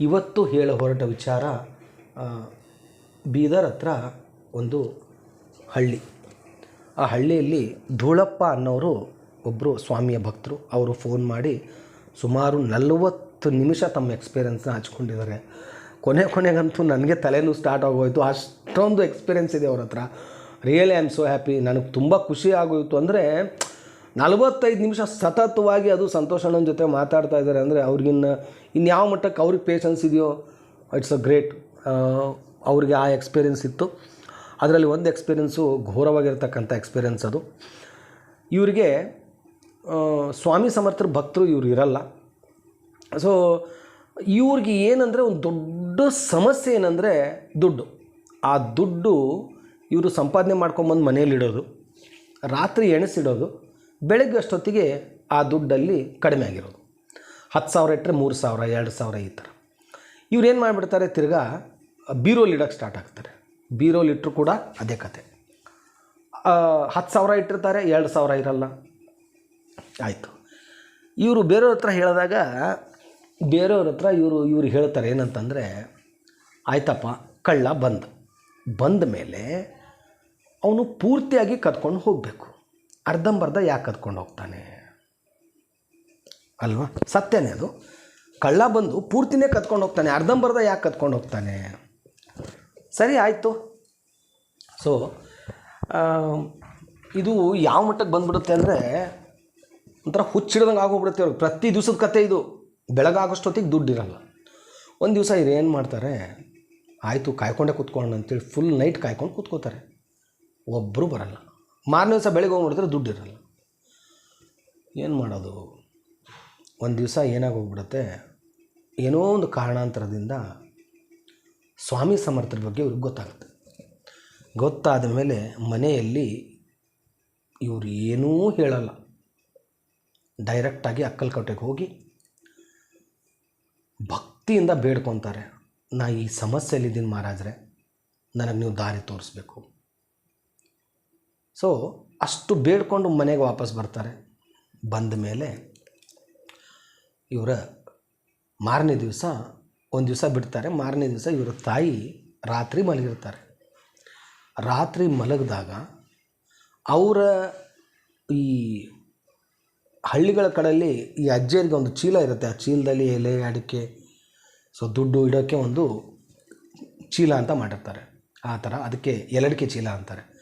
ಇವತ್ತು ಹೇಳ ಹೊರಟ ವಿಚಾರ ಬೀದರ್ ಹತ್ರ ಒಂದು ಹಳ್ಳಿ. ಆ ಹಳ್ಳಿಯಲ್ಲಿ ಧೂಳಪ್ಪ ಅನ್ನೋರು ಒಬ್ಬರು ಸ್ವಾಮಿಯ ಭಕ್ತರು. ಅವರು ಫೋನ್ ಮಾಡಿ ಸುಮಾರು ನಲವತ್ತು ನಿಮಿಷ ತಮ್ಮ ಎಕ್ಸ್ಪೀರಿಯೆನ್ಸ್ನ ಹಚ್ಕೊಂಡಿದ್ದಾರೆ. ಕೊನೆ ಕೊನೆಗಂತೂ ನನಗೆ ತಲೆನೂ ಸ್ಟಾರ್ಟ್ ಆಗೋಯ್ತು. ಅಷ್ಟೊಂದು ಎಕ್ಸ್ಪೀರಿಯೆನ್ಸ್ ಇದೆ ಅವ್ರ ಹತ್ರ. Really I am so happy ನನಗೆ ತುಂಬ ಖುಷಿ ಆಗೋಯಿತು. ಅಂದರೆ ನಲವತ್ತೈದು ನಿಮಿಷ ಸತತವಾಗಿ ಅದು ಸಂತೋಷ್ ಅಣ್ಣನ ಜೊತೆ ಮಾತಾಡ್ತಾ ಇದ್ದಾರೆ ಅಂದರೆ ಅವ್ರಿಗಿನ್ನ ಇನ್ಯಾವ ಮಟ್ಟಕ್ಕೆ ಅವ್ರಿಗೆ ಪೇಷನ್ಸ್ ಇದೆಯೋ ಇಟ್ಸ್ ಅ ಗ್ರೇಟ್ ಅವ್ರಿಗೆ ಆ ಎಕ್ಸ್ಪೀರಿಯೆನ್ಸ್ ಇತ್ತು. ಅದರಲ್ಲಿ ಒಂದು ಎಕ್ಸ್ಪೀರಿಯೆನ್ಸು ಘೋರವಾಗಿರ್ತಕ್ಕಂಥ ಎಕ್ಸ್ಪೀರಿಯೆನ್ಸ್ ಅದು. ಇವರಿಗೆ ಸ್ವಾಮಿ ಸಮರ್ಥರ ಭಕ್ತರು ಇವ್ರು ಇರಲ್ಲ. ಸೊ ಇವ್ರಿಗೆ ಏನಂದರೆ ಒಂದು ದೊಡ್ಡ ಸಮಸ್ಯೆ ಏನಂದರೆ ದುಡ್ಡು. ಆ ದುಡ್ಡು ಇವರು ಸಂಪಾದನೆ ಮಾಡ್ಕೊಂಬಂದು ಮನೆಯಲ್ಲಿಡೋದು, ರಾತ್ರಿ ಎಣಸಿಡೋದು ಬೆಳಗ್ಗೆ ಅಷ್ಟೊತ್ತಿಗೆ ಆ ದುಡ್ಡಲ್ಲಿ ಕಡಿಮೆ ಆಗಿರೋದು. ಹತ್ತು ಸಾವಿರ ಇಟ್ಟರೆ ಮೂರು ಸಾವಿರ, ಎರಡು ಸಾವಿರ ಈ ಥರ. ಇವ್ರು ಏನು ಮಾಡಿಬಿಡ್ತಾರೆ? ತಿರ್ಗಾ ಬೀರೋಲಿ ಇಡೋಕ್ಕೆ ಸ್ಟಾರ್ಟ್ ಆಗ್ತಾರೆ. ಬೀರೋಲಿ ಇಟ್ಟರು ಕೂಡ ಅದೇ ಕತೆ. ಹತ್ತು ಸಾವಿರ ಇಟ್ಟಿರ್ತಾರೆ, ಎರಡು ಸಾವಿರ ಇರಲ್ಲ. ಆಯಿತು. ಇವರು ಬೇರೆಯವ್ರ ಹತ್ರ ಹೇಳಿದಾಗ, ಬೇರೆಯವ್ರ ಹತ್ರ ಇವರು, ಇವ್ರು ಹೇಳ್ತಾರೆ ಏನಂತಂದರೆ, ಆಯ್ತಪ್ಪ, ಕಳ್ಳ ಬಂದ. ಬಂದ ಮೇಲೆ ಅವನು ಪೂರ್ತಿಯಾಗಿ ಕದ್ಕೊಂಡು ಹೋಗಬೇಕು. ಅರ್ಧಂಬರ್ಧ ಯಾಕೆ ಕದ್ಕೊಂಡು ಹೋಗ್ತಾನೆ? ಅಲ್ವಾ? ಸತ್ಯನೇ ಅದು. ಕಳ್ಳ ಬಂದು ಪೂರ್ತಿನೇ ಕದ್ಕೊಂಡು ಹೋಗ್ತಾನೆ. ಅರ್ಧಂಬರ್ಧ ಯಾಕೆ ಕದ್ಕೊಂಡು ಹೋಗ್ತಾನೆ? ಸರಿ, ಆಯಿತು. ಸೊ ಇದು ಯಾವ ಮಟ್ಟಕ್ಕೆ ಬಂದ್ಬಿಡುತ್ತೆ ಅಂದರೆ ಒಂಥರ ಹುಚ್ಚಿಡ್ದಂಗೆ ಆಗೋಗ್ಬಿಡುತ್ತೆ ಅವ್ರಿಗೆ ಪ್ರತಿ ದಿವಸದ ಕತೆ ಇದು. ಬೆಳಗಾಗೋಷ್ಟೊತ್ತಿಗೆ ದುಡ್ಡು ಇರಲ್ಲ. ಒಂದು ದಿವಸ ಇವ್ರು ಏನು ಮಾಡ್ತಾರೆ? ಆಯಿತು, ಕಾಯ್ಕೊಂಡೇ ಕೂತ್ಕೊಂಡು ಅಂತೇಳಿ ಫುಲ್ ನೈಟ್ ಕಾಯ್ಕೊಂಡು ಕೂತ್ಕೋತಾರೆ. ಒಬ್ಬರು ಬರಲ್ಲ. ಮಾರನೇ ದಿವಸ ಬೆಳಗ್ಗೆ ಹೋಗಿ ನೋಡಿದ್ರೆ ದುಡ್ಡು ಇರಲ್ಲ. ಏನು ಮಾಡೋದು? ಒಂದು ದಿವಸ ಏನಾಗೋಗ್ಬಿಡುತ್ತೆ? ಏನೋ ಒಂದು ಕಾರಣಾಂತರದಿಂದ ಸ್ವಾಮಿ ಸಮರ್ಥರ ಬಗ್ಗೆ ಇವ್ರಿಗೆ ಗೊತ್ತಾಗುತ್ತೆ. ಗೊತ್ತಾದ ಮೇಲೆ ಮನೆಯಲ್ಲಿ ಇವರು ಏನೂ ಹೇಳಲ್ಲ. ಡೈರೆಕ್ಟಾಗಿ ಅಕ್ಕಲ್ಕೋಟೆಗೆ ಹೋಗಿ ಭಕ್ತಿಯಿಂದ ಬೇಡ್ಕೊತಾರೆ. ನಾ ಈ ಸಮಸ್ಯೆಯಲ್ಲಿದ್ದೀನಿ ಮಹಾರಾಜರೇ. ನನಗೆ ನೀವು ದಾರಿ ತೋರಿಸ್ಬೇಕು. ಸೊ ಅಷ್ಟು ಬೇಡ್ಕೊಂಡು ಮನೆಗೆ ವಾಪಸ್ ಬರ್ತಾರೆ. ಬಂದ ಮೇಲೆ ಇವರ ಮಾರನೇ ದಿವಸ ಒಂದು ದಿವಸ ಬಿಡ್ತಾರೆ. ಮಾರನೇ ದಿವಸ ಇವರ ತಾಯಿ ರಾತ್ರಿ ಮಲಗಿರ್ತಾರೆ. ರಾತ್ರಿ ಮಲಗಿದಾಗ ಅವರ ಈ ಹಳ್ಳಿಗಳ ಕಡೆಯಲ್ಲಿ ಈ ಅಜ್ಜಿಯರಿಗೆ ಒಂದು ಚೀಲ ಇರುತ್ತೆ. ಆ ಚೀಲದಲ್ಲಿ ಎಲೆ ಅಡಿಕೆ ಸೊ ದುಡ್ಡು ಇಡೋಕ್ಕೆ ಒಂದು ಚೀಲ ಅಂತ ಮಾಡಿರ್ತಾರೆ. ಆ ಥರ ಅದಕ್ಕೆ ಎಲಡಿಕೆ ಚೀಲ ಅಂತಾರೆ.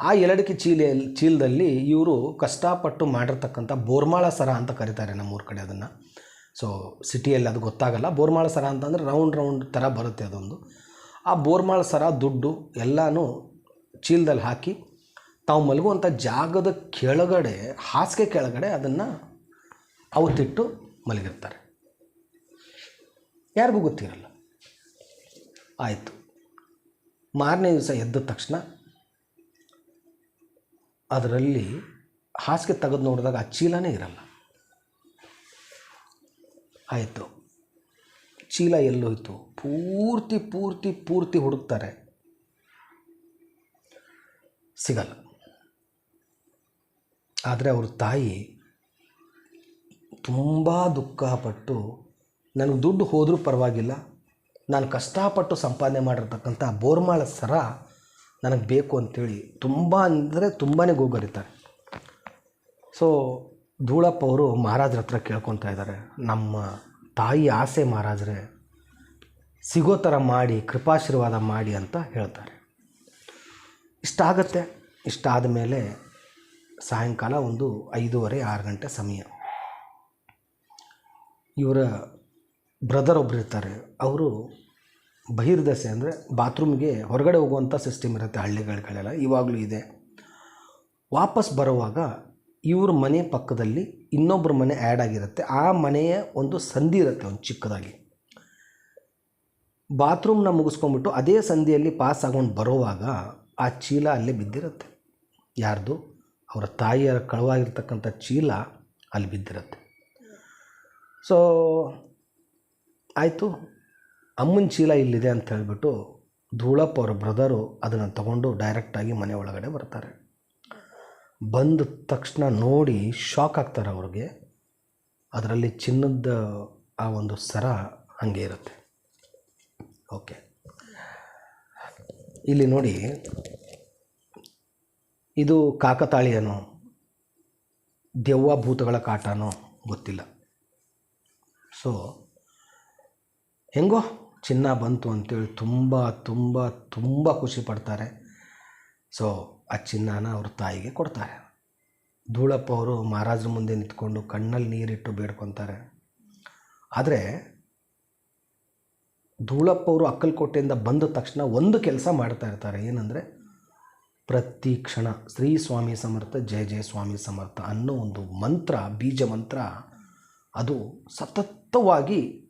ಆ ಎಲಡಿಕೆ ಚೀಲ, ಚೀಲದಲ್ಲಿ ಇವರು ಕಷ್ಟಪಟ್ಟು ಮಾಡಿರ್ತಕ್ಕಂಥ ಬೋರ್ಮಾಳ ಸರ ಅಂತ ಕರೀತಾರೆ ನಮ್ಮೂರ ಕಡೆ ಅದನ್ನು. ಸೊ ಸಿಟಿಯಲ್ಲಿ ಅದು ಗೊತ್ತಾಗಲ್ಲ. ಬೋರ್ಮಾಳ ಸರ ಅಂತಂದರೆ ರೌಂಡ್ ರೌಂಡ್ ಥರ ಬರುತ್ತೆ ಅದೊಂದು. ಆ ಬೋರ್ಮಾಳ ಸರ ದುಡ್ಡು ಎಲ್ಲನೂ ಚೀಲದಲ್ಲಿ ಹಾಕಿ ತಾವು ಮಲಗುವಂಥ ಜಾಗದ ಕೆಳಗಡೆ, ಹಾಸಿಗೆ ಕೆಳಗಡೆ ಅದನ್ನು ಅವತ್ತಿಟ್ಟು ಮಲಗಿರ್ತಾರೆ. ಯಾರಿಗೂ ಗೊತ್ತಿರಲ್ಲ. ಆಯಿತು. ಮಾರನೇ ದಿವಸ ಎದ್ದ ತಕ್ಷಣ ಅದರಲ್ಲಿ ಹಾಸಿಗೆ ತೆಗೆದು ನೋಡಿದಾಗ ಆ ಚೀಲನೇ ಇರಲ್ಲ. ಆಯಿತು. ಚೀಲ ಎಲ್ಲೋಯ್ತು ಪೂರ್ತಿ ಪೂರ್ತಿ ಪೂರ್ತಿ ಹುಡುಕ್ತಾರೆ. ಸಿಗಲ್ಲ. ಆದರೆ ಅವ್ರ ತಾಯಿ ತುಂಬ ದುಃಖಪಟ್ಟು, ನನಗೆ ದುಡ್ಡು ಹೋದರೂ ಪರವಾಗಿಲ್ಲ. ನಾನು ಕಷ್ಟಪಟ್ಟು ಸಂಪಾದನೆ ಮಾಡಿರ್ತಕ್ಕಂಥ ಬೋರ್ಮಾಳ ಸರ ನನಗೆ ಬೇಕು ಅಂತೇಳಿ ತುಂಬ ಅಂದರೆ ತುಂಬಾ ಗೋಗರಿತಾರೆ. ಸೊ ಧೂಳಪ್ಪ ಅವರು ಮಹಾರಾಜರ ಹತ್ರ ಕೇಳ್ಕೊತಾ ಇದ್ದಾರೆ. ನಮ್ಮ ತಾಯಿ ಆಸೆ ಮಹಾರಾಜರೇ, ಸಿಗೋ ಥರ ಮಾಡಿ, ಕೃಪಾಶೀರ್ವಾದ ಮಾಡಿ ಅಂತ ಹೇಳ್ತಾರೆ. ಇಷ್ಟಾಗತ್ತೆ. ಇಷ್ಟಾದ ಮೇಲೆ ಸಾಯಂಕಾಲ ಒಂದು ಐದೂವರೆ, ಆರು ಗಂಟೆ ಸಮಯ. ಇವರ ಬ್ರದರ್ ಒಬ್ಬರಿರ್ತಾರೆ ಅವರು ಬಹಿರ್ದಶೆ ಅಂದರೆ ಬಾತ್ರೂಮ್ಗೆ ಹೊರಗಡೆ ಹೋಗುವಂಥ ಸಿಸ್ಟಮ್ ಇರುತ್ತೆ ಹಳ್ಳಿಗಳಲ್ಲೆಲ್ಲ ಇವಾಗಲೂ ಇದೆ. ವಾಪಸ್ ಬರುವಾಗ ಇವ್ರ ಮನೆ ಪಕ್ಕದಲ್ಲಿ ಇನ್ನೊಬ್ಬರ ಮನೆ ಆ್ಯಡ್ ಆಗಿರುತ್ತೆ. ಆ ಮನೆಯ ಒಂದು ಸಂಧಿ ಇರುತ್ತೆ ಒಂದು ಚಿಕ್ಕದಾಗಿ. ಬಾತ್ರೂಮ್ನ ಮುಗಿಸ್ಕೊಂಬಿಟ್ಟು ಅದೇ ಸಂಧಿಯಲ್ಲಿ ಪಾಸ್ ಆಗೊಂಡು ಬರುವಾಗ ಆ ಚೀಲ ಅಲ್ಲೇ ಬಿದ್ದಿರುತ್ತೆ. ಯಾರ್ದು? ಅವರ ತಾಯಿಯರ ಕಳವಾಗಿರ್ತಕ್ಕಂಥ ಚೀಲ ಅಲ್ಲಿ ಬಿದ್ದಿರುತ್ತೆ. ಸೊ ಆಯಿತು. ಅಮ್ಮನ ಚೀಲ ಇಲ್ಲಿದೆ ಅಂತ ಹೇಳಿಬಿಟ್ಟು ಧೂಳಪ್ಪ ಅವರ ಬ್ರದರು ಅದನ್ನು ತಗೊಂಡು ಡೈರೆಕ್ಟಾಗಿ ಮನೆ ಒಳಗಡೆ ಬರ್ತಾರೆ. ಬಂದ ತಕ್ಷಣ ನೋಡಿ ಶಾಕ್ ಆಗ್ತಾರೆ ಅವ್ರಿಗೆ. ಅದರಲ್ಲಿ ಚಿನ್ನದ ಆ ಒಂದು ಸರ ಹಾಗೆ ಇರುತ್ತೆ. ಓಕೆ ಇಲ್ಲಿ ನೋಡಿ, ಇದು ಕಾಕತಾಳೀಯನೋ, ದೆವ್ವ ಭೂತಗಳ ಕಾಟನೋ ಗೊತ್ತಿಲ್ಲ. ಸೊ ಹೆಂಗೋ? ಚಿನ್ನ ಬಂತು ಅಂತೇಳಿ ತುಂಬ ತುಂಬ ತುಂಬ ಖುಷಿ ಪಡ್ತಾರೆ. ಸೊ ಆ ಚಿನ್ನನ ಅವ್ರ ತಾಯಿಗೆ ಕೊಡ್ತಾರೆ. ಧೂಳಪ್ಪ ಅವರು ಮಹಾರಾಜರ ಮುಂದೆ ನಿಂತ್ಕೊಂಡು ಕಣ್ಣಲ್ಲಿ ನೀರಿಟ್ಟು ಬೇಡ್ಕೊತಾರೆ. ಆದರೆ ಧೂಳಪ್ಪ ಅವರು ಅಕ್ಕಲಕೋಟೆಯಿಂದ ಬಂದ ತಕ್ಷಣ ಒಂದು ಕೆಲಸ ಮಾಡ್ತಾ ಇರ್ತಾರೆ. ಏನಂದರೆ ಪ್ರತಿ ಕ್ಷಣ ಶ್ರೀ ಸ್ವಾಮಿ ಸಮರ್ಥ, ಜಯ ಜಯ ಸ್ವಾಮಿ ಸಮರ್ಥ ಅನ್ನೋ ಒಂದು ಮಂತ್ರ, ಬೀಜ ಮಂತ್ರ, ಅದು ಸತತವಾಗಿ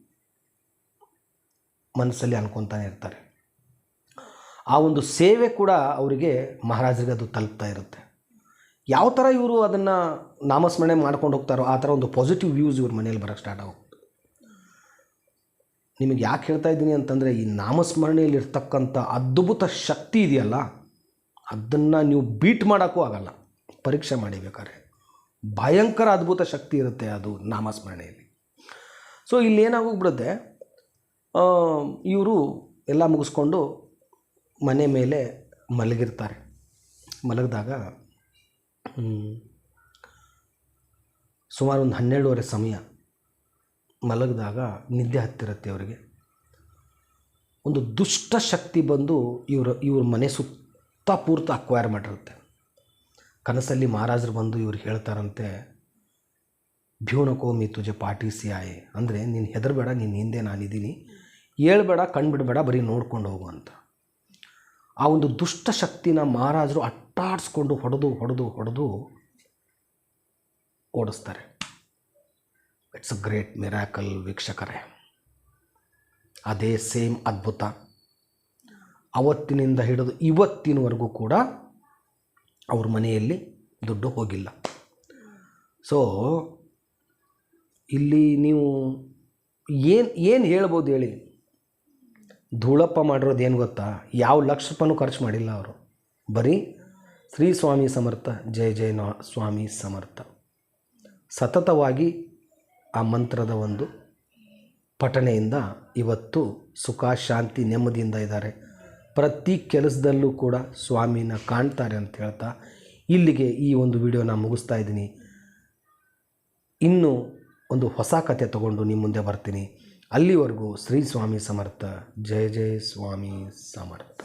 ಮನಸ್ಸಲ್ಲಿ ಅನ್ಕೊತಾನೆ ಇರ್ತಾರೆ. ಆ ಒಂದು ಸೇವೆ ಕೂಡ ಅವರಿಗೆ ಮಹಾರಾಜರಿಗೆ ಅದು ತಲುಪ್ತಾ ಇರುತ್ತೆ. ಯಾವ ಥರ ಇವರು ಅದನ್ನು ನಾಮಸ್ಮರಣೆ ಮಾಡ್ಕೊಂಡು ಹೋಗ್ತಾರೋ ಆ ಥರ ಒಂದು ಪಾಸಿಟಿವ್ ವ್ಯೂಸ್ ಇವ್ರ ಮನೇಲಿ ಬರೋಕ್ಕೆ ಸ್ಟಾರ್ಟ್ ಆಗುತ್ತೆ. ನಿಮಗೆ ಯಾಕೆ ಹೇಳ್ತಾ ಇದ್ದೀನಿ ಅಂತಂದರೆ, ಈ ನಾಮಸ್ಮರಣೆಯಲ್ಲಿ ಇರ್ತಕ್ಕಂಥ ಅದ್ಭುತ ಶಕ್ತಿ ಇದೆಯಲ್ಲ, ಅದನ್ನು ನೀವು ಬೀಟ್ ಮಾಡೋಕ್ಕೂ ಆಗಲ್ಲ. ಪರೀಕ್ಷೆ ಮಾಡಿಬೇಕಾದ್ರೆ ಭಯಂಕರ ಅದ್ಭುತ ಶಕ್ತಿ ಇರುತ್ತೆ ಅದು ನಾಮಸ್ಮರಣೆಯಲ್ಲಿ. ಸೊ ಇಲ್ಲಿ ಏನಾಗೋಗ್ಬಿಡುತ್ತೆ? ಇವರು ಎಲ್ಲ ಮುಗಿಸ್ಕೊಂಡು ಮನೆ ಮೇಲೆ ಮಲಗಿರ್ತಾರೆ. ಮಲಗಿದಾಗ ಸುಮಾರು ಒಂದು ಹನ್ನೆರಡುವರೆ ಸಮಯ ಮಲಗಿದಾಗ ನಿದ್ದೆ ಹತ್ತಿರುತ್ತೆ ಅವರಿಗೆ. ಒಂದು ದುಷ್ಟ ಶಕ್ತಿ ಬಂದು ಇವರು, ಇವ್ರ ಮನೆ ಸುತ್ತ ಪೂರ್ತ ಅಕ್ವೈರ್ ಮಾಡಿರುತ್ತೆ. ಕನಸಲ್ಲಿ ಮಹಾರಾಜರು ಬಂದು ಇವ್ರು ಹೇಳ್ತಾರಂತೆ ಭ್ಯೂನಕೋಮಿ ತುಜ ಪಾಟಿಸಿ ಆಯೆ ಅಂದರೆ, ನೀನು ಹೆದರಬೇಡ ನಿನ್ನ ಹಿಂದೆ ನಾನಿದ್ದೀನಿ. ಹೇಳ್ಬೇಡ, ಕಣ್ಬಿಡಬೇಡ, ಬರೀ ನೋಡ್ಕೊಂಡು ಹೋಗು ಅಂತ. ಆ ಒಂದು ದುಷ್ಟ ಶಕ್ತಿನ ಮಹಾರಾಜರು ಅಟ್ಟಾಡಿಸ್ಕೊಂಡು ಹೊಡೆದು ಹೊಡೆದು ಹೊಡೆದು ಓಡಿಸ್ತಾರೆ. ಇಟ್ಸ್ ಅ ಗ್ರೇಟ್ ಮಿರಾಕಲ್ ವೀಕ್ಷಕರೇ. ಅದೇ ಸೇಮ್ ಅದ್ಭುತ. ಅವತ್ತಿನಿಂದ ಹಿಡಿದು ಇವತ್ತಿನವರೆಗೂ ಕೂಡ ಅವ್ರ ಮನೆಯಲ್ಲಿ ದುಡ್ಡು ಹೋಗಿಲ್ಲ. ಸೊ ಇಲ್ಲಿ ನೀವು ಏನು ಏನು ಹೇಳ್ಬೋದು ಹೇಳಿ? ಧೂಳಪ್ಪ ಮಾಡಿರೋದು ಏನು ಗೊತ್ತಾ? ಯಾವ ಲಕ್ಷ ಖರ್ಚು ಮಾಡಿಲ್ಲ ಅವರು. ಬರೀ ಶ್ರೀ ಸ್ವಾಮಿ ಸಮರ್ಥ ಜಯ ಜಯ ಸ್ವಾಮಿ ಸಮರ್ಥ. ಸತತವಾಗಿ ಆ ಮಂತ್ರದ ಒಂದು ಪಠಣೆಯಿಂದ ಇವತ್ತು ಸುಖ, ಶಾಂತಿ, ನೆಮ್ಮದಿಯಿಂದ ಇದ್ದಾರೆ. ಪ್ರತಿ ಕೆಲಸದಲ್ಲೂ ಕೂಡ ಸ್ವಾಮಿನ ಕಾಣ್ತಾರೆ ಅಂತ ಹೇಳ್ತಾ ಇಲ್ಲಿಗೆ ಈ ಒಂದು ವಿಡಿಯೋನ ಮುಗಿಸ್ತಾ ಇದ್ದೀನಿ. ಇನ್ನು ಒಂದು ಹೊಸ ಕತೆ ತಗೊಂಡು ನಿಮ್ಮ ಮುಂದೆ ಬರ್ತೀನಿ. ಅಲ್ಲಿವರೆಗೂ ಶ್ರೀ ಸ್ವಾಮಿ ಸಮರ್ಥ ಜಯ ಜಯ ಸ್ವಾಮಿ ಸಮರ್ಥ.